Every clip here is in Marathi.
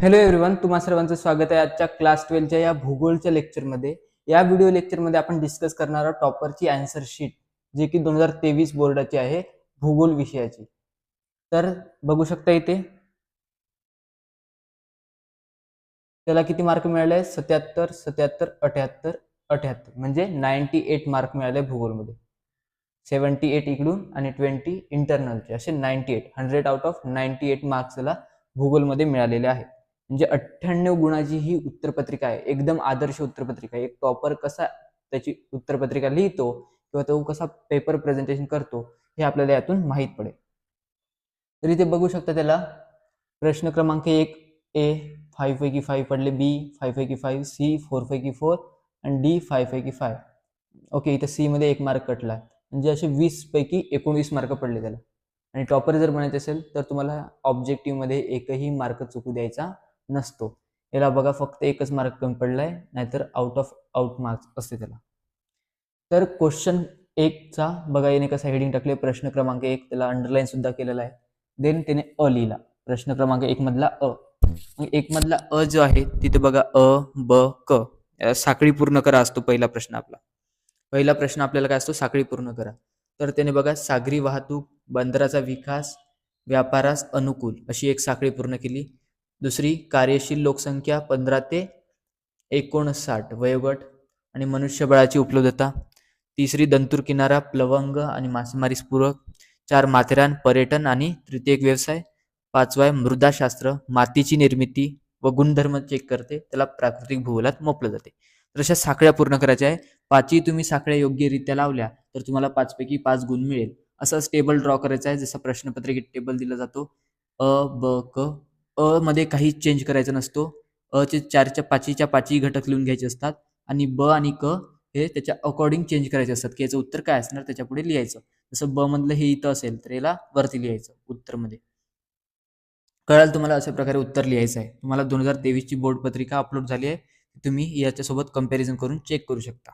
हॅलो एव्हरीवन तुम्हा सर्वांचं स्वागत आहे आजच्या क्लास ट्वेल्वच्या या भूगोलच्या लेक्चरमध्ये या व्हिडिओ लेक्चरमध्ये आपण डिस्कस करणार आहोत टॉपरची अँसर शीट जे की दोन हजार तेवीस बोर्डाची आहे भूगोल विषयाची. तर बघू शकता इथे. त्याला किती मार्क मिळाले? सत्याहत्तर सत्याहत्तर अठ्याहत्तर अठ्याहत्तर. म्हणजे नाईन्टी एट मार्क मिळाले भूगोलमध्ये. सेवन्टी एट इकडून आणि ट्वेंटी इंटरनलचे असे ninety eight hundred out of ninety eight मार्क्सला भूगोलमध्ये मिळालेले आहेत. म्हणजे अठ्ठ्याण्णव गुणाची ही उत्तरपत्रिका आहे. एकदम आदर्श उत्तरपत्रिका आहे. एक टॉपर कसा त्याची उत्तरपत्रिका लिहितो किंवा तो कसा पेपर प्रेझेंटेशन करतो हे आपल्याला यातून माहीत पडेल. तर इथे बघू शकता त्याला प्रश्न क्रमांक एक ए फाईव्ह पैकी फाईव्ह पडले बी फाईव्ह पैकी फाईव्ह सी फोर पैकी फोर आणि डी फाईव्ह पैकी फाईव्ह ओके इथं सीमध्ये एक मार्क कटला. म्हणजे असे वीस पैकी एकोणवीस मार्क पडले त्याला. आणि टॉपर जर बनायचं असेल तर तुम्हाला ऑब्जेक्टिव्हमध्ये एकही मार्क चुकू द्यायचा नसतो. याला बघा फक्त एकच मार्क कमी पडलाय नाहीतर आउट ऑफ आउट मार्क्स असते त्याला. तर क्वेश्चन एकचा बघा याने कसा हेडिंग टाकले प्रश्न क्रमांक एक त्याला अंडरलाईन सुद्धा केलेला आहे. देन त्याने अ लिहिला. प्रश्न क्रमांक एक मधला अ. एक मधला अ जो आहे तिथे बघा अ ब क. साखळी पूर्ण करा असतो पहिला प्रश्न आपला. पहिला प्रश्न आपल्याला काय असतो? साखळी पूर्ण करा. तर त्याने बघा सागरी वाहतूक बंदराचा विकास व्यापारास अनुकूल अशी एक साखळी पूर्ण केली. दुसरी कार्यशील लोकसंख्या पंधरा ते एकोणसाठ वयोगट आणि मनुष्यबळाची उपलब्धता. तिसरी दंतूर किनारा प्लवंग आणि मासेमारीस पूरक चार माथेरान पर्यटन आणि तृतीयक व्यवसाय. पाचवा आहे मृदाशास्त्र मातीची निर्मिती व गुणधर्म चेक करते. त्याला प्राकृतिक भूगोलात मोपलं जाते. तर अशा साखळ्या पूर्ण करायच्या आहे पाचही तुम्ही साखळ्या योग्यरित्या लावल्या तर तुम्हाला पाचपैकी पाच गुण मिळेल. असाच टेबल ड्रॉ करायचा आहे. जसा प्रश्नपत्रिकेत टेबल दिला जातो. अ ब क अ मध्ये काहीच चेंज करायचा नसतो. अ चे चारच्या पाचीच्या पाचही घटक लिहून घ्यायचे असतात आणि ब आणि क हे त्याच्या अकॉर्डिंग चेंज करायचे असतात. की याचं उत्तर काय असणार? त्याच्या पुढे लिहायचं. जसं ब मधलं हे इथं असेल तर याला वरती लिहायचं उत्तरमध्ये. कळाल तुम्हाला अशा प्रकारे उत्तर लिहायचं आहे? तुम्हाला दोन हजार तेवीसची बोर्ड पत्रिका अपलोड झाली आहे. तुम्ही याच्यासोबत कंपॅरिझन करून चेक करू शकता.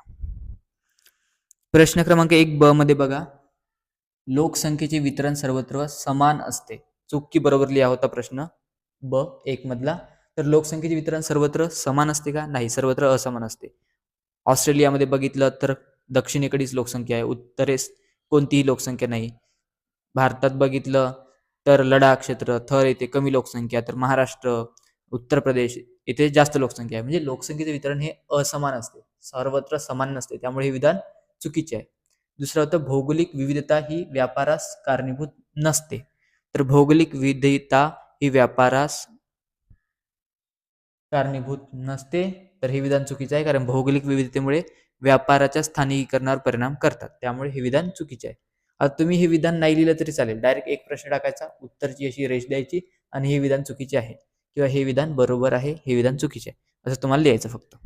प्रश्न क्रमांक एक ब मध्ये बघा. लोकसंख्येचे वितरण सर्वत्र समान असते. चुकी बरोबर लिहा होता प्रश्न. ब एक मधला. तर लोकसंख्येचे वितरण सर्वत्र समान असते का? नाही सर्वत्र असमान असते. ऑस्ट्रेलियामध्ये बघितलं तर दक्षिणेकडीच लोकसंख्या आहे उत्तरेस कोणतीही लोकसंख्या नाही. भारतात बघितलं तर लडाख क्षेत्र थर येथे कमी लोकसंख्या तर महाराष्ट्र उत्तर प्रदेश येथे जास्त लोकसंख्या आहे. म्हणजे लोकसंख्येचे वितरण हे असमान असते. सर्वत्र समान नसते. त्यामुळे हे विधान चुकीचे आहे. दुसरं होतं भौगोलिक विविधता ही व्यापारास कारणीभूत नसते. तर भौगोलिक विविधता ही व्यापारास कारणीभूत नसते तर हे विधान चुकीचे आहे कारण भौगोलिक विविधतेमुळे व्यापाराच्या स्थानिकीकरणावर परिणाम करतात. त्यामुळे हे विधान चुकीचे आहे. आता तुम्ही हे विधान नाही लिहिलं तरी चालेल. डायरेक्ट एक प्रश्न टाकायचा उत्तरची अशी रेष द्यायची आणि हे विधान चुकीचे आहे. किंवा हे विधान बरोबर आहे हे विधान चुकीचे आहे. असं तुम्हाला लिहायचं फक्त.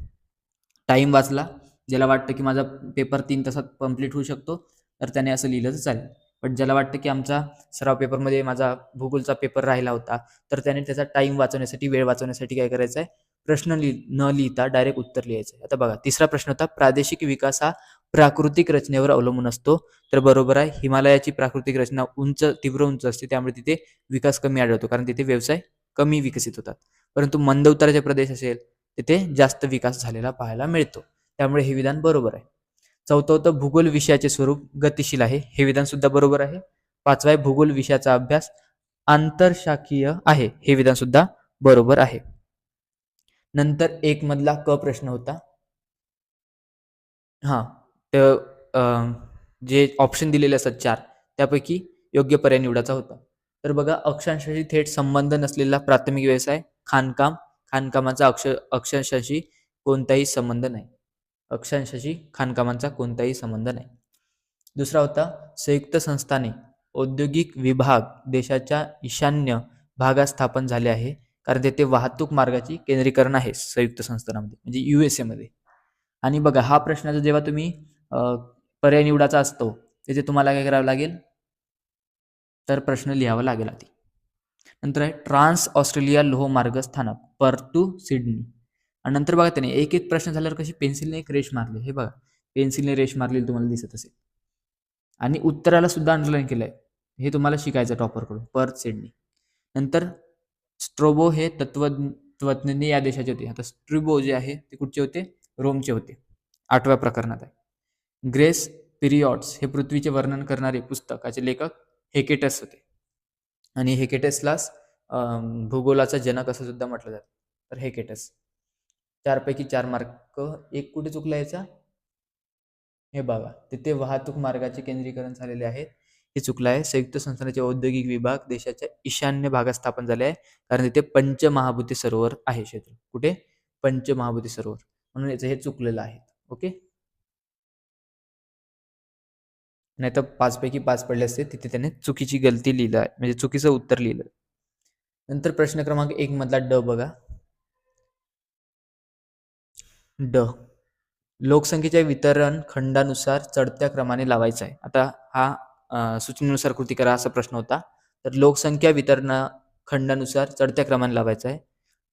टाईम वाचला ज्याला वाटतं की माझा पेपर तीन तासात कंप्लीट होऊ शकतो तर त्याने असं लिहिलं तर चालेल. पण ज्याला वाटतं की आमचा सराव पेपरमध्ये माझा भूगोलचा पेपर राहिला होता तर त्याने त्याचा टाईम वाचवण्यासाठी वेळ वाचवण्यासाठी काय करायचं आहे प्रश्न लिह न लिहिता डायरेक्ट उत्तर लिहायचं आहे आता बघा तिसरा प्रश्न होता प्रादेशिक विकास हा प्राकृतिक रचनेवर अवलंबून असतो. तर बरोबर आहे हिमालयाची प्राकृतिक रचना उंच तीव्र उंच असते त्यामुळे तिथे विकास कमी आढळतो कारण तिथे व्यवसाय कमी विकसित होतात. परंतु मंद उताराचे प्रदेश असेल तिथे जास्त विकास झालेला पाहायला मिळतो. त्यामुळे हे विधान बरोबर आहे. चौथं भूगोल विषयाचे स्वरूप गतिशील आहे. हे विधान सुद्धा बरोबर आहे. पाचवा आहे भूगोल विषयाचा अभ्यास आंतरशाखीय आहे. हे विधान सुद्धा बरोबर आहे. नंतर एक मधला क प्रश्न होता. हा तर अं, जे ऑप्शन दिलेले असतात चार त्यापैकी योग्य पर्याय निवडायचा होता. तर बघा अक्षांशाशी थेट संबंध नसलेला प्राथमिक व्यवसाय खाणकाम खाणकामाचा अक्ष अक्षांशाशी कोणताही संबंध नाही. अक्षांशाशी खाणकामांचा कोणताही संबंध नाही. दुसरा होता संयुक्त संस्थाने औद्योगिक विभाग देशाच्या ईशान्य भागात स्थापन झाले आहे. कारण तेथे वाहतूक मार्गाची केंद्रीकरण आहे संयुक्त संस्थानामध्ये म्हणजे यू एस एमध्ये आणि बघा हा प्रश्नाचा जेव्हा तुम्ही पर्याय निवडाचा असतो तिथे तुम्हाला काय करावं लागेल? तर प्रश्न लिहावा लागेल आधी. नंतर आहे ट्रान्स ऑस्ट्रेलिया लोह मार्ग स्थानक पर टू सिडनी. आणि नंतर बघा त्याने एक एक प्रश्न झाल्यावर कशी पेन्सिलने एक रेष मारली. हे बघा पेन्सिलने रेष मारलेली तुम्हाला दिसत असेल. आणि उत्तराला सुद्धा अंडरलाईन केलंय. हे तुम्हाला शिकायचं टॉपरकडून पर सिडनी नंतर स्ट्रोबो हे तत्व तत्वज्ञ या देशाचे होते. आता स्ट्रिबो जे आहे ते कुठचे होते? रोमचे होते. आठव्या प्रकरणात आहे. ग्रेस पिरियॉड्स हे पृथ्वीचे वर्णन करणारे पुस्तकाचे लेखक हेकेटस होते. आणि हेकेटसलाच भूगोलाचा जनक असं सुद्धा म्हटलं जातं. तर हेकेटस. चारपैकी चार मार्क. एक कुठे चुकला याचा? हे बघा तिथे वाहतूक मार्गाचे केंद्रीकरण झालेले आहे. हे चुकलं आहे. संयुक्त संस्थानाचे औद्योगिक विभाग देशाच्या ईशान्य भागात स्थापन झाले आहे. कारण तिथे पंचमहाभूती सरोवर आहे क्षेत्र. कुठे? पंचमहाभूती सरोवर. म्हणून याचं हे चुकलेलं आहे. ओके? नाही तर पाचपैकी पाच पडले असते. तिथे त्याने चुकीची गलती लिहिलं आहे. म्हणजे चुकीचं उत्तर लिहिलं नंतर प्रश्न क्रमांक एक मधला ड बघा. ड. लोकसंख्येच्या वितरण खंडानुसार चढत्या क्रमाने लावायचा आहे. आता हा सूचनेनुसार कृती करा असा प्रश्न होता. तर लोकसंख्या वितरण खंडानुसार चढत्या क्रमाने लावायचा आहे.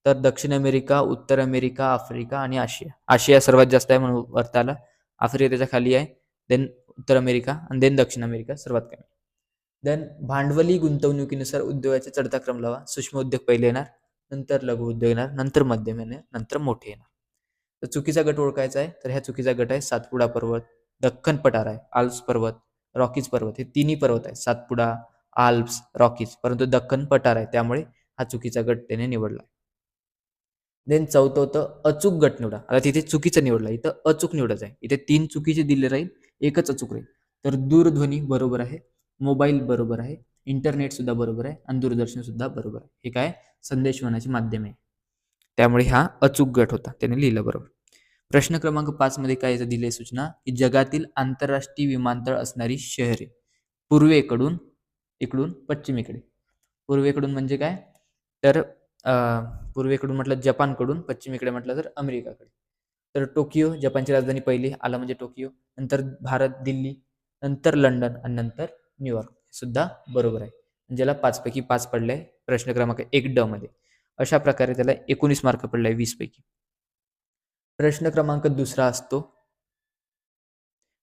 तर दक्षिण अमेरिका उत्तर अमेरिका आफ्रिका आणि आशिया. आशिया सर्वात जास्त आहे म्हणून वरता आला आफ्रिका त्याच्याखाली आहे. देन उत्तर अमेरिका आणि देन दक्षिण अमेरिका सर्वात कमी. देन भांडवली गुंतवणुकीनुसार उद्योगाचा चढता क्रम लावा. सूक्ष्म उद्योग पहिले येणार नंतर लघु उद्योग येणार नंतर मध्यम येणार नंतर मोठे येणार. तर चुकीचा गट ओळखायचा आहे. तर ह्या चुकीचा गट आहे सातपुडा पर्वत दख्खन पठार आहे आल्प्स पर्वत रॉकीज पर्वत हे तिन्ही पर्वत आहे. सातपुडा आल्प्स रॉकीज परंतु दख्खन पठार आहे. त्यामुळे हा चुकीचा गट त्याने निवडला देन चौथं होतं अचूक गट निवडा. आता तिथे चुकीचं निवडला. इथं अचूक निवडायचं आहे. इथे तीन चुकीचे दिले राहील एकच अचूक राहील. तर दूरध्वनी बरोबर आहे मोबाईल बरोबर आहे इंटरनेट सुद्धा बरोबर आहे आणि दूरदर्शन सुद्धा बरोबर आहे. हे काय? संदेशवहनाचे माध्यम. आहे त्यामुळे हा अचूक गट होता त्याने लिहिलं बरोबर. प्रश्न क्रमांक पाच मध्ये काय दिली आहे सूचना की जगातील आंतरराष्ट्रीय विमानतळ असणारी शहरे पूर्वेकडून इकडून पश्चिमेकडे. पूर्वेकडून म्हणजे काय? तर पूर्वेकडून म्हटलं जपानकडून पश्चिमेकडे म्हटलं तर अमेरिकाकडे. तर टोकियो जपानची राजधानी पहिली आला म्हणजे टोकियो. नंतर भारत दिल्ली नंतर लंडन आणि नंतर न्यूयॉर्क. सुद्धा बरोबर आहे. ज्याला पाचपैकी पाच पडले प्रश्न क्रमांक एक ड मध्ये. अशा प्रकारे त्याला एकोणीस मार्क पडले वीस पैकी. प्रश्न क्रमांक दुसरा असतो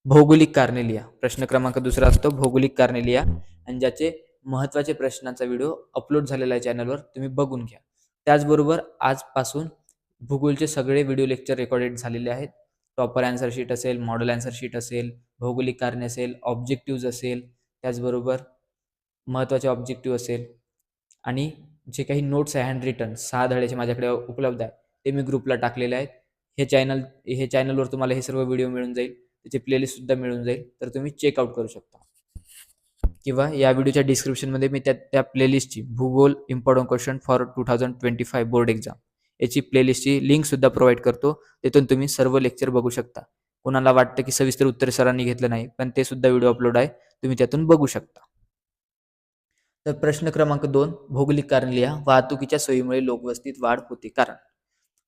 भौगोलिक कारणे लिहा प्रश्न क्रमांक दुसरा असतो भौगोलिक कारणे लिहा आणि ज्याचे महत्त्वाचे प्रश्नांचा व्हिडिओ अपलोड झालेला आहे चॅनलवर तुम्ही बघून घ्या. त्याचबरोबर आजपासून भूगोलचे सगळे व्हिडिओ लेक्चर रेकॉर्डेड झालेले आहेत. प्रॉपर अँसर शीट असेल मॉडेल अँसर शीट असेल भौगोलिक कारणे असेल ऑब्जेक्टिव्ज असेल त्याचबरोबर महत्त्वाचे ऑब्जेक्टिव्ह असेल. आणि जे काही नोट्स आहे हँड रिटर्न सहा धड्याचे माझ्याकडे उपलब्ध आहे ते मी ग्रुपला टाकलेले आहेत. हे चॅनल हे चॅनलवर तुम्हाला हे सर्व व्हिडिओ मिळून जाईल. त्याचे प्लेलिस्टसुद्धा मिळून जाईल. तर तुम्ही चेकआउट करू शकता. किंवा या व्हिडिओच्या डिस्क्रिप्शनमध्ये मी त्या त्या प्लेलिस्टची भूगोल important question for two thousand twenty five board exam याची प्लेलिस्टची लिंकसुद्धा प्रोव्हाइड करतो. तिथून तुम्ही सर्व लेक्चर बघू शकता. कोणाला वाटतं की सविस्तर उत्तर सरांनी घेतलं नाही पण ते सुद्धा व्हिडिओ अपलोड आहे. तुम्ही त्यातून बघू शकता. तर प्रश्न क्रमांक दोन भौगोलिक कारण लिहा. वाहतुकीच्या सोयीमुळे लोकवस्तीत वाढ होते. कारण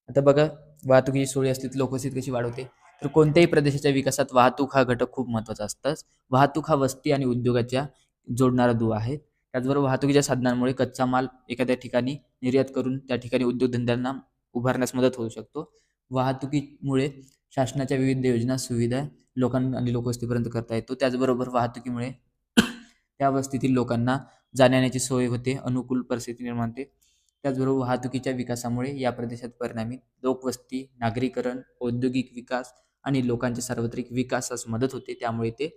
आता बघा वाहतुकीची सोयी असली तर लोकवस्तीत कशी वाढ होते? तर कोणत्याही प्रदेशाच्या विकासात वाहतूक हा घटक खूप महत्त्वाचा असताच. वाहतूक हा वस्ती आणि उद्योगाच्या जोडणारा दुवा आहे. त्याचबरोबर वाहतुकीच्या साधनांमुळे कच्चा माल एखाद्या ठिकाणी निर्यात करून त्या ठिकाणी उद्योगधंद्यांना उभारण्यास मदत होऊ शकतो. वाहतुकीमुळे शासनाच्या विविध योजना सुविधा लोकांना आणि लोकवस्तीपर्यंत करता येतो. त्याचबरोबर वाहतुकीमुळे त्या वस्तीतील लोकांना जाण्याची सोय होते अनुकूल परिस्थिती निर्माण होते. त्याचबरोबर वाहतुकीच्या विकासामुळे या प्रदेशात परिणामी लोकवस्ती नागरीकरण औद्योगिक विकास आणि लोकांच्या सार्वत्रिक विकासास मदत होते. त्यामुळे ते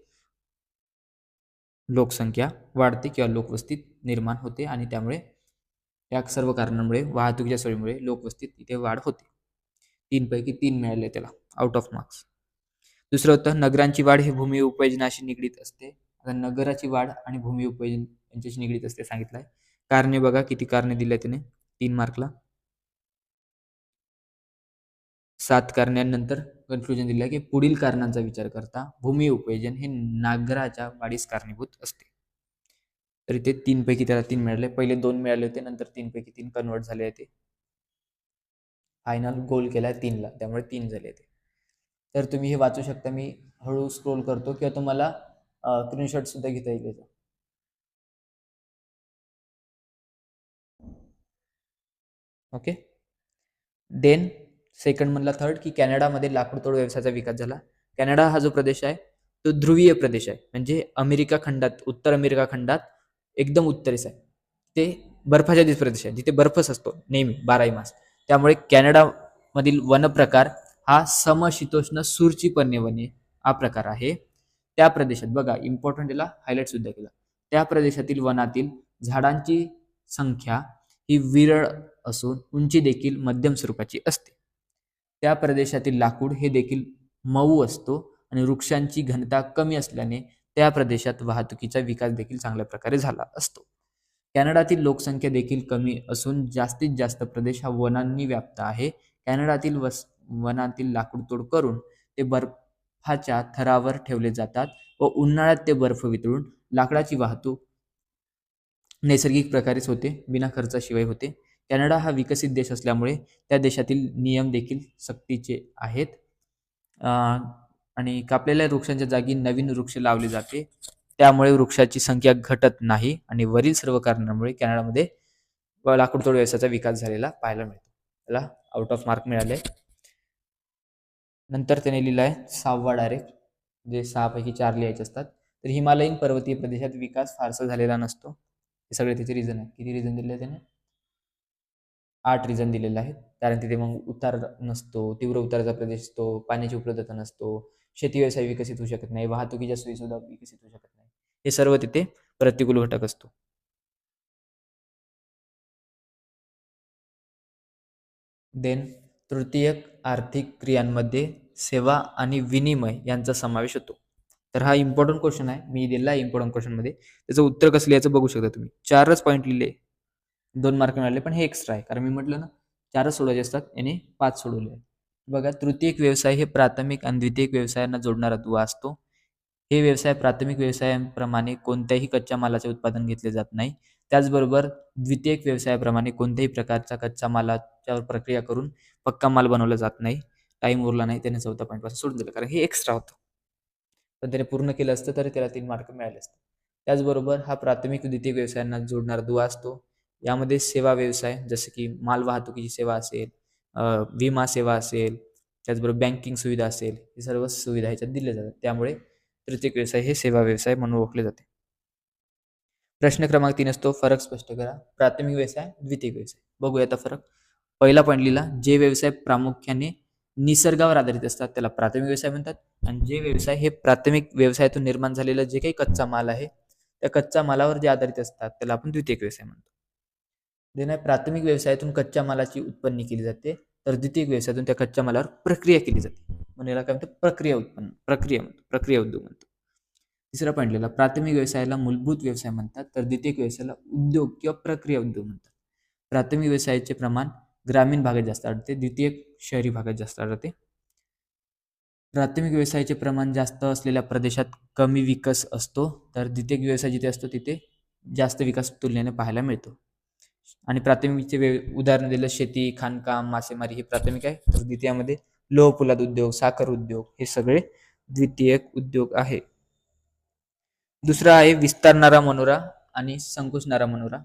लोकसंख्या वाढते किंवा लोकवस्तीत निर्माण होते आणि त्यामुळे या सर्व कारणांमुळे वाहतुकीच्या सोयीमुळे लोकवस्तीत इथे वाढ होते. तीनपैकी तीन मिळाले त्याला आउट ऑफ मार्क्स दुसरं होतं नगरांची वाढ ही भूमी उपयोजनाशी निगडीत असते. आता नगराची वाढ आणि भूमी उपयोजन यांच्याशी निगडीत असते सांगितलं आहे कारणे बघा किती कारणे दिले त्याने तीन मार्कला. सात कारणांनंतर कन्क्लुजन दिलं आहे की पुढील कारणांचा विचार करता भूमी उपयोजन हे नागराच्या वाढीस कारणीभूत असते. तर इथे तीन पैकी त्याला तीन मिळाले. पहिले दोन मिळाले होते नंतर तीन पैकी तीन कन्वर्ट झाले होते. ते फायनल गोल केला आहे तीनला त्यामुळे तीन झाले ते तर तुम्ही हे वाचू शकता. मी हळू स्क्रोल करतो किंवा तुम्हाला स्क्रीनशॉट सुद्धा घेता येईल ओके देन सेकंड म्हणला थर्ड की कॅनडामध्ये लाकूडतोड व्यवसायाचा विकास झाला. कॅनडा हा जो प्रदेश आहे तो ध्रुवीय प्रदेश आहे. म्हणजे अमेरिका खंडात उत्तर अमेरिका खंडात एकदम उत्तरेस आहे. ते बर्फाच्छादित प्रदेश आहे. जिथे बर्फच असतो नेहमी बाराही मास. त्यामुळे कॅनडामधील वन प्रकार हा समशीतोष्ण सूरची पर्णे वने हा प्रकार आहे. त्या प्रदेशात बघा इम्पॉर्टंट याला हायलाइट सुद्धा केला. त्या प्रदेशातील वनातील झाडांची संख्या ही विरळ असून उंची देखील मध्यम स्वरूपाची असते. त्या प्रदेशातील लाकूड हे देखील मऊ असतो आणि वृक्षांची घनता कमी असल्याने त्या प्रदेशात वाहतुकीचा विकास देखील चांगल्या प्रकारे झाला असतो. कॅनडातील लोकसंख्या देखील कमी असून जास्तीत जास्त प्रदेश हा वनांनी व्याप्त आहे. कॅनडातील वस वनातील लाकूडतोड करून ते बर्फाच्या थरावर ठेवले जातात व उन्हाळ्यात ते बर्फ वितळून लाकडाची वाहतूक नैसर्गिक प्रकारेच होते बिना खर्चाशिवाय होते. कॅनडा हा विकसित देश असल्यामुळे त्या देशातील नियम देखील सक्तीचे आहेत. आणि कापलेल्या वृक्षांच्या जागी नवीन वृक्ष लावले जाते. त्यामुळे वृक्षाची संख्या घटत नाही आणि वरील सर्व कारणांमुळे कॅनडामध्ये लाकूडतोड व्यवसायाचा विकास झालेला पाहायला मिळतो. त्याला आउट ऑफ मार्क मिळाले. नंतर त्याने लिहिलं आहे सहावा डायरेक्ट जे सहापैकी चार लिहायचे असतात. तर हिमालयीन पर्वतीय प्रदेशात विकास फारसा झालेला नसतो. हे सगळे त्याचे रिझन आहे किती रिझन दिले त्याने? आठ रिझन दिलेलं आहे कारण तिथे मग उतार नसतो तीव्र उताराचा प्रदेश असतो पाण्याची उपलब्धता नसतो शेती व्यवसाय विकसित होऊ शकत नाही वाहतुकीच्या सोयी सुद्धा विकसित होऊ शकत नाही. हे सर्व तिथे प्रतिकूल घटक असतो. देन तृतीयक आर्थिक क्रियांमध्ये सेवा आणि विनिमय यांचा समावेश होतो. तर हा इम्पॉर्टंट क्वेश्चन आहे. मी दिलेला आहे इम्पॉर्टंट क्वेश्चनमध्ये त्याचं उत्तर कसं लिहायचं बघू शकता तुम्ही. चारच पॉईंट लिहिले. दोन मार्क मिळाले पण हे एक्स्ट्रा आहे. कारण मी म्हटलं ना चारच सोडवायचे असतात याने पाच सोडवले बघा तृतीयक व्यवसाय हे प्राथमिक आणि द्वितीयक व्यवसायांना जोडणारा दुवा असतो. हे व्यवसाय प्राथमिक व्यवसायांप्रमाणे कोणत्याही कच्च्या मालाचे उत्पादन घेतले जात नाही. त्याचबरोबर द्वितीयक व्यवसायाप्रमाणे कोणत्याही प्रकारचा कच्च्या मालाच्यावर प्रक्रिया करून पक्का माल बनवला जात नाही. टाईम उरला नाही त्याने चौथा पॉईंटपासून सोडून दिलं. कारण हे एक्स्ट्रा होतं. पण त्याने पूर्ण केलं असतं तरी त्याला तीन मार्क मिळाले असते. त्याचबरोबर हा प्राथमिक द्वितीय व्यवसायांना जोडणारा दुवा असतो. यामध्ये सेवा व्यवसाय जसं की माल वाहतुकीची सेवा असेल विमा सेवा असेल त्याचबरोबर बँकिंग सुविधा असेल हे सर्व सुविधा ह्याच्यात दिल्या जातात. त्यामुळे तृतीय व्यवसाय हे सेवा व्यवसाय म्हणून ओळखले जाते. प्रश्न क्रमांक तीन असतो फरक स्पष्ट करा. प्राथमिक व्यवसाय द्वितीय व्यवसाय. बघूया आता फरक. पहिला पॉईंट लिहिला जे व्यवसाय प्रामुख्याने निसर्गावर आधारित असतात त्याला प्राथमिक व्यवसाय म्हणतात. आणि जे व्यवसाय हे प्राथमिक व्यवसायातून निर्माण झालेला जे काही कच्चा माल आहे त्या कच्च्या मालावर जे आधारित असतात त्याला आपण द्वितीय व्यवसाय म्हणतो. देन आहे प्राथमिक व्यवसायातून कच्च्या मालाची उत्पन्न केली जाते तर द्वितीय व्यवसायातून त्या कच्च्या मालावर प्रक्रिया केली जाते. म्हणून याला काय म्हणतो प्रक्रिया उत्पन्न प्रक्रिया म्हणतो प्रक्रिया उद्योग म्हणतो. तिसरा पॉईंट लिहिला प्राथमिक व्यवसायाला मूलभूत व्यवसाय म्हणतात तर द्वितीय व्यवसायाला उद्योग किंवा प्रक्रिया उद्योग म्हणतात. प्राथमिक व्यवसायाचे प्रमाण ग्रामीण भागात जास्त आढळते द्वितीय शहरी भागात जास्त आढळते. प्राथमिक व्यवसायाचे प्रमाण जास्त असलेल्या प्रदेशात कमी विकास असतो तर द्वितीय व्यवसाय जिथे असतो तिथे जास्त विकास तुलनेने पाहायला मिळतो. आणि प्राथमिकचे वे उदाहरण दिलं शेती खाणकाम मासेमारी हे प्राथमिक आहे. तर द्वितीयामध्ये लोह पोलाद उद्योग साखर उद्योग हे सगळे द्वितीयक उद्योग आहे. दुसरा आहे विस्तारणारा मनोरा आणि संकुचणारा मनोरा.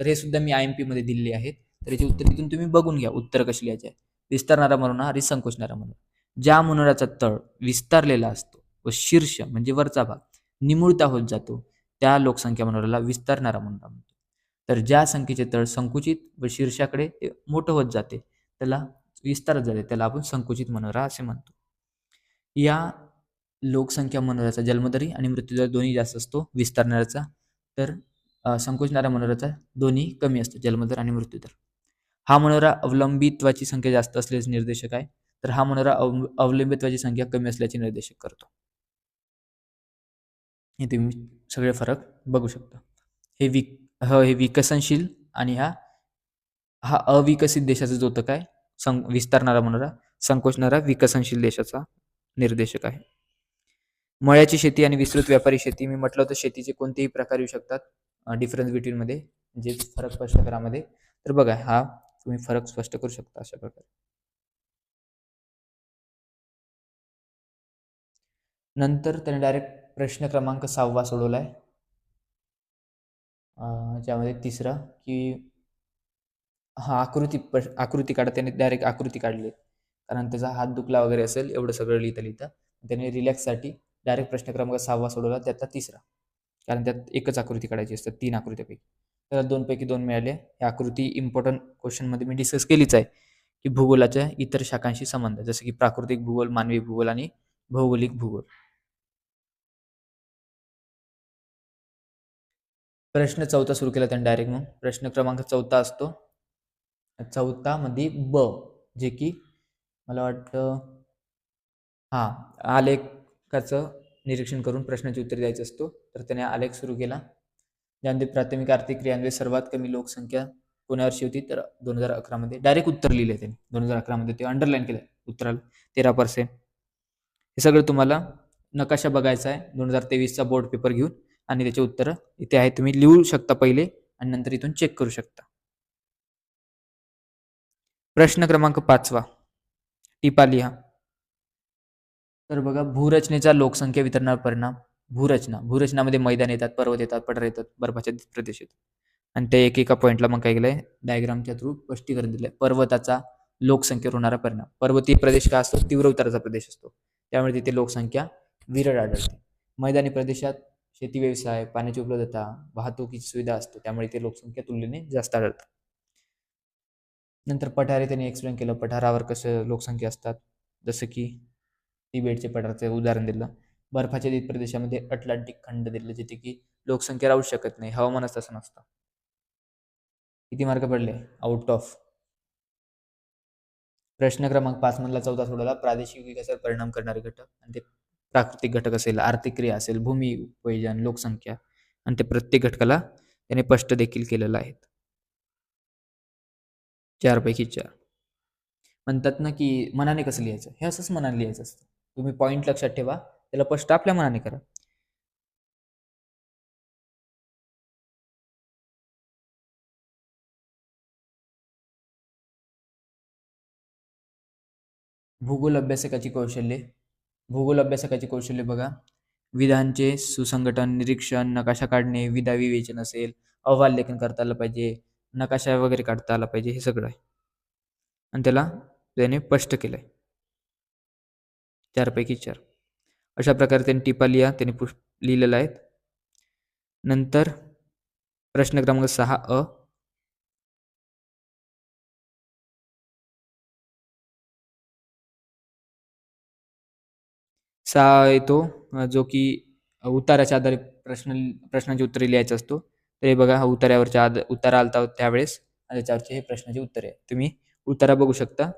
तर हे सुद्धा मी आय एममध्ये दिलेले आहेत. तर याची उत्तर तिथून तुम्ही बघून घ्या उत्तर कशी लिहायचे आहे. विस्तारणारा मनोरा आणि संकुचणारा मनोरा. ज्या मनोराचा तळ विस्तारलेला असतो व शीर्ष म्हणजे वरचा भाग निमुळता होत जातो त्या लोकसंख्या मनोराला विस्तारणारा मनोरा म्हणतो. तर ज्या संख्येचे तळ संकुचित व शीर्षाकडे ते मोठं होत जाते त्याला विस्तारत जाते त्याला आपण संकुचित मनोरा असे म्हणतो. या लोकसंख्या मनोराचा जन्मदरी आणि मृत्यूदर दोन्ही जास्त असतो विस्तारणाऱ्याचा. तर संकुचणाऱ्या मनोराचा दोन्ही कमी असतो जन्मदर आणि मृत्यूदर. हा मनोरा अवलंबित्वाची संख्या जास्त असल्याचे निर्देशक आहे. तर हा मनोरा अव अवलंबित्वाची संख्या कमी असल्याचे निर्देशक करतो. हे तुम्ही सगळे फरक बघू शकता. हे विक ह हे विकसनशील आणि हा हा अविकसित देशाचं द्योतक आहे सं विस्तारणारा म्हणणारा संकोचणारा विकसनशील देशाचा निर्देशक आहे. मळ्याची शेती आणि विस्तृत व्यापारी शेती मी म्हटलं होतं शेतीचे कोणतेही प्रकार येऊ शकतात डिफरन्स बिटवीनमध्ये जे फरक स्पष्ट करामध्ये. तर बघा हा तुम्ही फरक स्पष्ट करू शकता अशा प्रकारे. नंतर त्याने डायरेक्ट प्रश्न क्रमांक सहावा सोडवला आहे ज्यामध्ये तिसरा की हा आकृती प- आकृती काढा त्याने डायरेक्ट आकृती काढली. कारण त्याचा हात दुखला वगैरे असेल एवढं सगळं लिहिता लिहिता त्याने रिलॅक्ससाठी डायरेक्ट प्रश्न क्रमांक सहावा सोडवला त्यातला तिसरा. कारण त्यात एकच आकृती काढायची असतात तीन आकृत्यापैकी. त्याला दोनपैकी दोन मिळाले. ही आकृती इम्पॉर्टंट क्वेश्चनमध्ये मी डिस्कस केलीच आहे की भूगोलाच्या इतर शाखांशी संबंध जसं की प्राकृतिक भूगोल मानवी भूगोल आणि भौगोलिक भूगोल. प्रश्न चौथा सुरू केला त्यांनी डायरेक्ट मग. प्रश्न क्रमांक चौथा असतो. चौथा मध्ये ब जे की मला वाटतं हा आलेखाचं निरीक्षण करून प्रश्नाची उत्तर द्यायचं असतो. तर त्याने आलेख सुरू केला. ज्यामध्ये प्राथमिक आर्थिक क्रियांमध्ये सर्वात कमी लोकसंख्या कोण्या वर्षी होती. तर दोन हजार अकरामध्ये डायरेक्ट उत्तर लिहिले त्यांनी. दोन हजार अकरामध्ये ते अंडरलाईन केलं. उत्तराला तेरा पर्सेंट हे सगळं तुम्हाला नकाशा बघायचा आहे. दोन हजार तेवीसचा बोर्ड पेपर घेऊन. आणि त्याचे उत्तरं इथे आहे. तुम्ही लिहू शकता पहिले आणि नंतर इथून चेक करू शकता. प्रश्न क्रमांक पाचवा. टिपा लिहा. तर बघा भूरचनेचा लोकसंख्या वितरणावर परिणाम. भूरचना. भूरचनामध्ये मैदान येतात पर्वत येतात पठार येतात बर्फाच्या प्रदेश येतात. आणि त्या एक एका पॉईंटला मग काय केलंय? डायग्रामच्या थ्रू स्पष्टीकरण दिलंय. पर्वताचा लोकसंख्येवर होणारा परिणाम. पर्वतीय प्रदेश का असतो? तीव्र उताराचा प्रदेश असतो. त्यामुळे तिथे लोकसंख्या विरळ आढळते. मैदानी प्रदेशात शेती व्यवसाय पाण्याची उपलब्धता वाहतुकीची सुविधा असते. त्यामुळे ते लोकसंख्या तुलनेने जास्त आढळतात. नंतर पठारे त्यांनी एक्सप्लेन केलं. पठारावर कसं लोकसंख्या असतात. जसं की तिबेटचे पठारचं उदाहरण दिलं. बर्फाच्छादित प्रदेशामध्ये अटलांटिक खंड दिलं जिथे की लोकसंख्या राहू शकत नाही. हवामानच तसं नसतं. किती मार्क पडले? आउट ऑफ प्रश्न क्रमांक पाच मधला चौथा सोडवला. प्रादेशिक विकासावर परिणाम करणारे घटक. आणि ते प्राकृतिक घटक असेल आर्थिक क्रिया असेल भूमी उपयोजन लोकसंख्या आणि ते प्रत्येक घटकाला त्याने स्पष्ट देखील केलेलं आहे चार पैकी चार. म्हणतात ना की मनाने कसं लिहायचं? हे असंच मनाने लिहायचं असतं. तुम्ही पॉईंट लक्षात ठेवा. त्याला स्पष्ट आपल्या मनाने करा. भूगोल अभ्यासकाची कौशल्ये. भूगोल अभ्यासकाची कौशल्य बघा. विधांचे सुसंघटन निरीक्षण नकाशा काढणे विधा विवेचन असेल अहवाल लेखन करता आलं पाहिजे नकाशा वगैरे काढता आला पाहिजे हे सगळं आहे. आणि त्याला त्याने स्पष्ट केलं आहे चारपैकी चार. अशा प्रकारे त्यांनी टिपा लिहा त्यांनी पुष लिहिलेलं आहेत. नंतर प्रश्न क्रमांक सहा अ. सहा येतो जो की उताराच्या आधारे प्रश्न प्रश्नाची उत्तरे लिहायचा असतो. तर हे बघा हा उतार्यावरच्या आद उतारा आलता त्यावेळेस आणि त्याच्यावरचे हे प्रश्नाचे उत्तरे. आहे तुम्ही उतारा बघू शकता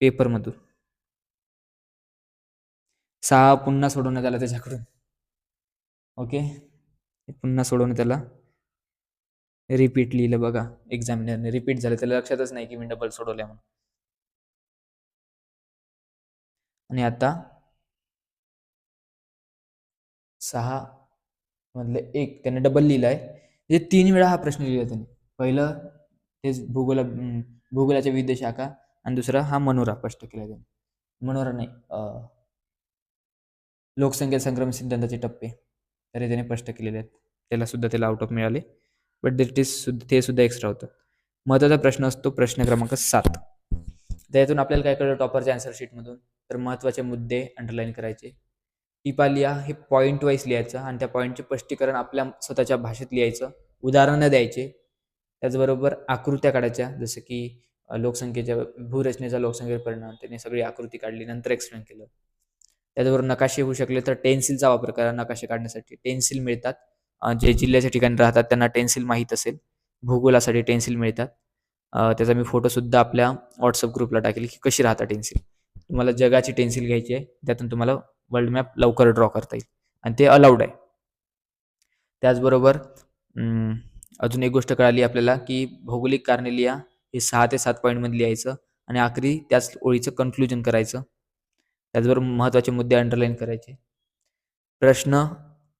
पेपरमधून. सहा पुन्हा सोडवण्यात आला त्याच्याकडून. ओके? पुन्हा सोडवण्यात आला. रिपीट लिहिलं बघा एक्झामिनरने. रिपीट झालं. त्याला लक्षातच नाही की मी डबल सोडवल्या म्हणून. आणि आता सहा मधले एक त्याने डबल लिहिलं आहे म्हणजे तीन वेळा हा प्रश्न लिहिला त्याने. पहिलं तेच भूगोल भूगोलाच्या विविध शाखा आणि दुसरा हा मनोरा स्पष्ट केला त्याने. मनोरा नाही लोकसंख्या संक्रमण सिद्धांताचे टप्पे. तर हे त्याने स्पष्ट केलेले आहेत. त्याला सुद्धा त्याला आउट ऑफ मिळाले. बट देट इज सुद्धा ते सुद्धा एक्स्ट्रा होतं. महत्त्वाचा प्रश्न असतो प्रश्न क्रमांक सात. त्यातून आपल्याला काय कळलं टॉपरच्या आन्सर शीटमधून तर महत्त्वाचे मुद्दे अंडरलाईन करायचे. टिपा लिहा हे पॉईंट वाईज लिहायचं आणि त्या पॉईंटचे स्पष्टीकरण आपल्या स्वतःच्या भाषेत लिहायचं. उदाहरणं द्यायचे. त्याचबरोबर आकृत्या काढायच्या. जसं की लोकसंख्येच्या भूरचनेचा लोकसंख्येवर परिणाम. त्यांनी सगळी आकृती काढली नंतर एक्सप्लेन केलं. त्याचबरोबर नकाशे होऊ शकले तर टेन्सिलचा वापर करा नकाशे काढण्यासाठी. टेन्सिल मिळतात. जे जिल्ह्याच्या ठिकाणी राहतात त्यांना टेन्सिल माहीत असेल. भूगोलासाठी टेन्सिल मिळतात. त्याचा मी फोटोसुद्धा आपल्या व्हॉट्सअप ग्रुपला टाकेल की कशी राहतात टेन्सिल. तुम्हाला जगाची टेन्सिल घ्यायची आहे त्यातून तुम्हाला वर्ल्ड मॅप लवकर ड्रॉ करता येईल. आणि ते अलाउड आहे. त्याचबरोबर अजून एक गोष्ट कळाली आपल्याला की भौगोलिक कारणे लिहा हे सहा ते सात पॉईंटमध्ये लिहायचं आणि आखरी त्याच ओळीचं कन्क्लुजन करायचं. त्याचबरोबर महत्त्वाचे मुद्दे अंडरलाईन करायचे. प्रश्न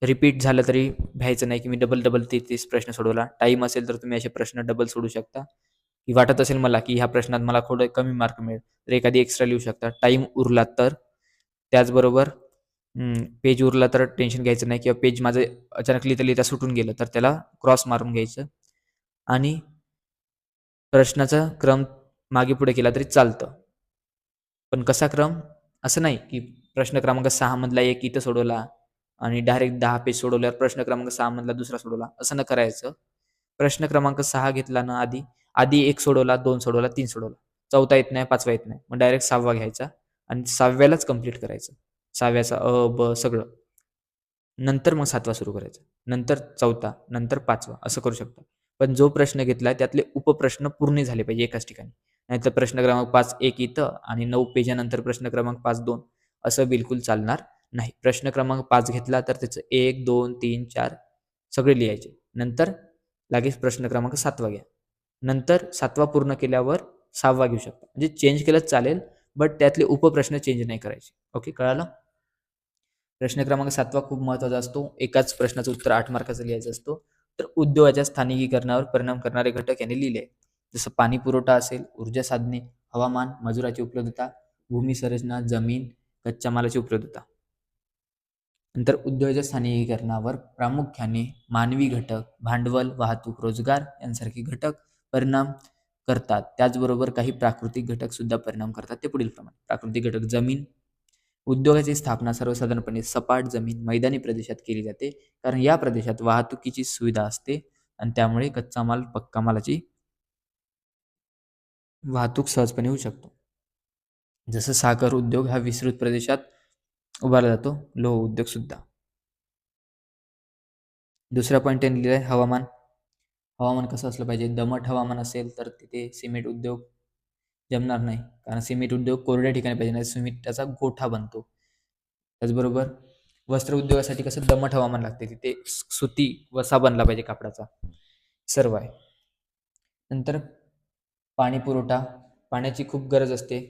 रिपीट झालं तरी भ्यायचं नाही की मी डबल डबल ते तेच प्रश्न सोडवला. टाईम असेल तर तुम्ही असे प्रश्न डबल सोडू शकता. की वाटत असेल मला की ह्या प्रश्नात मला थोडं कमी मार्क मिळेल. तर एखादी एक्स्ट्रा लिहू शकता. टाईम उरला तर त्याचबरोबर पेज उरला तर टेन्शन घ्यायचं नाही किंवा पेज माझं अचानक लिहिता लिहिता सुटून गेलं तर त्याला क्रॉस मारून घ्यायचं. आणि प्रश्नाचा क्रम मागे पुढे केला तरी चालतं. पण कसा क्रम? असं नाही की प्रश्न क्रमांक सहा मधला एक इथं सोडवला आणि डायरेक्ट दहा पेज सोडवल्यावर प्रश्न क्रमांक सहा मधला दुसरा सोडवला. असं न करायचं. प्रश्न क्रमांक सहा घेतला ना आधी आधी एक सोडवला दोन सोडवला तीन सोडवला. चौथा येत नाही पाचवा येत नाही. मग डायरेक्ट सहावा घ्यायचा. आणि सहाव्यालाच कंप्लीट करायचं. सहाव्याचा अ ब सगळं. नंतर मग सातवा सुरू करायचा. नंतर चौथा नंतर पाचवा असं करू शकता. पण जो प्रश्न घेतला त्यातले उपप्रश्न पूर्ण झाले पाहिजे एकाच ठिकाणी. नाहीतर प्रश्न क्रमांक पाच एक इथं आणि नऊ पेजानंतर प्रश्न क्रमांक पाच दोन असं बिलकुल चालणार नाही. प्रश्न क्रमांक पाच घेतला तर त्याचं एक दोन तीन चार सगळे लिहायचे. नंतर लगेच प्रश्न क्रमांक सातवा घ्या. नंतर सातवा पूर्ण केल्यावर सहावा घेऊ शकता. म्हणजे चेंज केलंच चालेल बट त्यातले उपप्रश्न चेंज नाही करायचे. ओके कळालं? प्रश्न क्रमांक सातवा खूप महत्त्वाचा असतो. एकाच प्रश्नाचं उत्तर आठ मार्काचं लिहायचं असतो. तर उद्योगाच्या स्थानिकीकरणावर परिणाम करणारे घटक यांनी लिहिले. जसं पाणी पुरवठा असेल ऊर्जा साधने हवामान मजुराची उपलब्धता भूमी संरचना जमीन कच्च्या मालाची उपलब्धता. नंतर उद्योगाच्या स्थानिकीकरणावर प्रामुख्याने मानवी घटक भांडवल वाहतूक रोजगार यांसारखे घटक परिणाम करतात. त्याचबरोबर काही प्राकृतिक घटक सुद्धा परिणाम करतात. ते पुढील प्रमाणे. प्राकृतिक घटक जमीन उद्योगाची स्थापना सर्वसाधारणपणे सपाट जमीन मैदानी प्रदेशात केली जाते. कारण या प्रदेशात वाहतुकीची सुविधा असते आणि त्यामुळे कच्चा माल पक्का मालाची वाहतूक सहजपणे होऊ शकतो. जसं साखर उद्योग हा विस्तृत प्रदेशात उभारला जातो. लोह उद्योग सुद्धा. दुसरा पॉईंट त्यांनी लिहिला आहे हवामान. हवामान कसं असलं पाहिजे? दमट हवामान असेल तर तिथे सिमेंट उद्योग जमणार नाही. कारण सिमेंट उद्योग कोरड्या ठिकाणी पाहिजे नाही सिमेंटाचा गोठा बनतो. त्याचबरोबर वस्त्र उद्योगासाठी कसं दमट हवामान लागते तिथे सुती वसा बनला पाहिजे कापडाचा. सर्व आहे. नंतर पाणी पुरवठा. पाण्याची खूप गरज असते.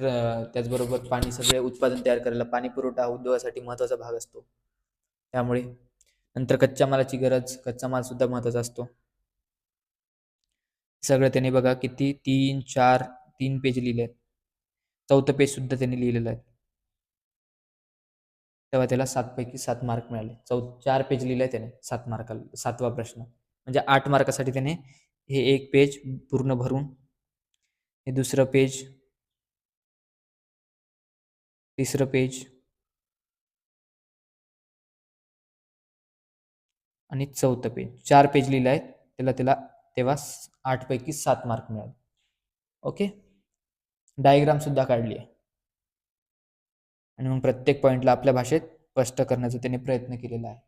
त्याचबरोबर पाणी सगळे उत्पादन तयार करायला पाणी पुरवठा हा उद्योगासाठी महत्त्वाचा भाग असतो. त्यामुळे नंतर कच्च्या मालाची गरज कच्चा माल सुद्धा महत्त्वाचा असतो. सगळं त्याने बघा किती? तीन चार तीन पेज लिहिले आहेत. चौथं पेज सुद्धा त्याने लिहिलेलं आहे. तेव्हा त्याला सातपैकी सात मार्क मिळाले. चौ चार पेज लिहिले त्याने सात मार्काला सातवा प्रश्न. म्हणजे आठ मार्कासाठी त्याने हे एक पेज पूर्ण भरून हे दुसरं पेज तिसरं पेज आणि चौथं पेज चार पेज लिहिलं आहे त्याला त्याला तेव्हा आठपैकी सात मार्क मिळाले. ओके डायग्राम सुद्धा काढली आहे. आणि मग प्रत्येक पॉईंटला आपल्या भाषेत स्पष्ट करण्याचा त्याने प्रयत्न केलेला आहे.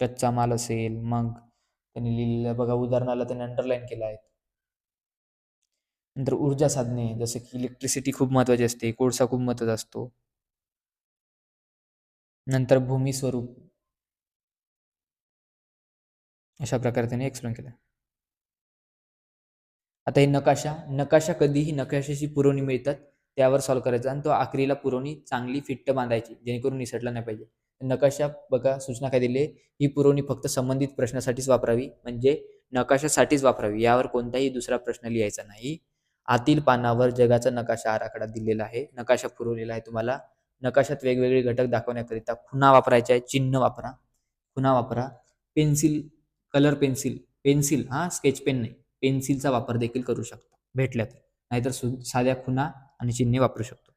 कच्चा माल असेल मग त्यांनी लिहिलेलं बघा उदाहरणाला त्यांनी अंडरलाईन केलं आहे. नंतर ऊर्जा साधने जसं की इलेक्ट्रिसिटी खूप महत्वाची असते कोळसा खूप महत्त्वाचा असतो. नंतर भूमी स्वरूप अशा प्रकारे त्यांनी एक्सप्लेन केलं. आता हे नकाशा नकाशा कधीही नकाशाशी पुरवणी मिळतात त्यावर सॉल्व्ह करायचा आणि तो आखरीला पुरवणी चांगली फिट्ट बांधायची जेणेकरून निसटला नाही पाहिजे. नकाशा बघा सूचना काय दिली ही पुरवणी फक्त संबंधित प्रश्नासाठीच वापरावी म्हणजे नकाशासाठीच वापरावी यावर कोणताही दुसरा प्रश्न लिहायचा नाही. आतील पानावर जगाचा नकाशा आराखडा दिलेला आहे नकाशा पुरवलेला आहे तुम्हाला. नकाशात वेगवेगळे घटक दाखवण्याकरिता खुणा वापरायच्या आहे चिन्ह वापरा. खुणा वापरा. पेन्सिल कलर पेन्सिल पेन्सिल हा स्केच पेन नाही पेन्सिलचा वापर देखील करू शकता भेटल्या तर नाहीतर साध्या खुणा आणि चिन्हे वापरू शकतो.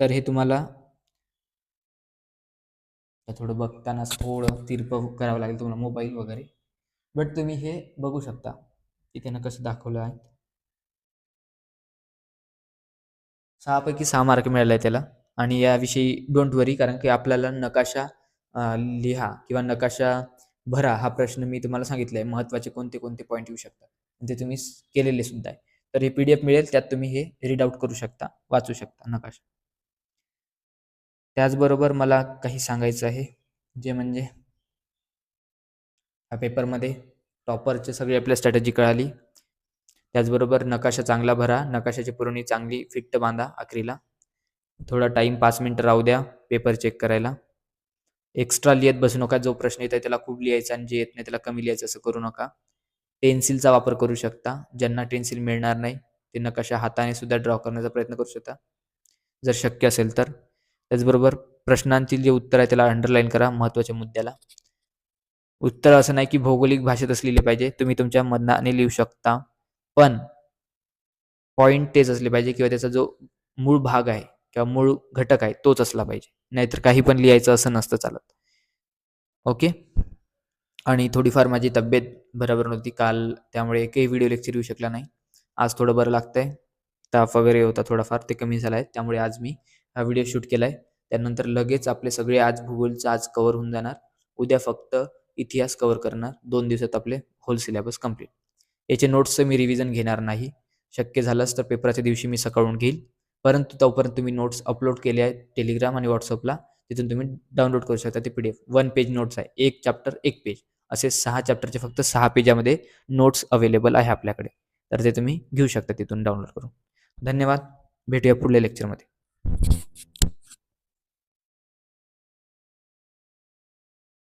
तर हे तुम्हाला थोडं बघताना थोडं तिरप करावं लागेल तुम्हाला मोबाईल वगैरे. बट तुम्ही हे बघू शकता. की त्यानं कसं दाखवलं आहे. सहापैकी सहा मार्क मिळाले आहे त्याला. आणि याविषयी डोंट वरी कारण की आपल्याला नकाशा लिहा किंवा नकाशा भरा हा प्रश्न मी तुम्हाला सांगितला आहे महत्त्वाचे कोणते कोणते पॉईंट येऊ शकतात? ते तुम्ही केलेले सुद्धा आहे. तर हे पी डी एफ मिळेल त्यात तुम्ही हे रीड आउट करू शकता वाचू शकता नकाशा. त्याचबरोबर मला काही सांगायचं आहे जे म्हणजे ह्या पेपरमध्ये टॉपरचे सगळी आपल्या स्ट्रॅटेजी कळाली. त्याचबरोबर नकाशा चांगला भरा नकाशाची पुरवणी चांगली फिट्ट बांधा आखरीला थोडा टाईम पाच मिनटं राहू द्या पेपर चेक करायला. एक्स्ट्रा लिहित बसू नका. जो प्रश्न येत आहे त्याला खूप लिहायचा आणि जे येत नाही त्याला कमी लिहायचं असं करू नका. पेन्सिलचा वापर करू शकता. ज्यांना पेन्सिल मिळणार नाही ते नकाशा हाताने सुद्धा ड्रॉ करण्याचा प्रयत्न करू शकता. जर शक्य असेल तर. त्याचबरोबर प्रश्नांतील जे उत्तर आहे त्याला अंडरलाईन करा महत्त्वाच्या मुद्द्याला. उत्तर असं नाही की भौगोलिक भाषेत लिहिले पाहिजे. तुम्ही तुमच्या मनाने लिहू शकता. पण पॉइंट तेच असले पाहिजे किंवा त्याचा जो मूळ भाग आहे किंवा मूळ घटक आहे तोच असला पाहिजे. नाहीतर काही पण लिहायचं असं नसतं चालत. ओके? आणि थोडीफार माझी तब्येत बरोबर नव्हती काल त्यामुळे एकही व्हिडिओ लेक्चर येऊ शकला नाही. आज थोडं बरं लागतंय. ताप वगैरे होता थोडाफार ते कमी झाला आहे त्यामुळे आज मी हा व्हिडिओ शूट केला आहे त्यानंतर लगेच आपले सगळे आज भूगोलचं आज कवर होऊन जाणार. उद्या फक्त इतिहास कवर करणार. दोन दिवसात आपले होल सिलेबस कंप्लीट याचे नोट्सचं मी रिव्हिजन घेणार नाही. शक्य झालंच तर पेपराच्या दिवशी मी सकाळून घेईल. परंतु तोपर्यंत तुम्ही नोट्स अपलोड केले आहेत टेलिग्राम आणि व्हॉट्सअपला तिथून तुम्ही डाउनलोड करू शकता ते P D F one page notes आहे. एक चॅप्टर एक पेज असे सहा चॅप्टरचे फक्त सहा पेजामध्ये नोट्स अवेलेबल आहे आपल्याकडे. तर ते तुम्ही घेऊ शकता तिथून डाउनलोड करून. धन्यवाद. भेटूया पुढल्या लेक्चरमध्ये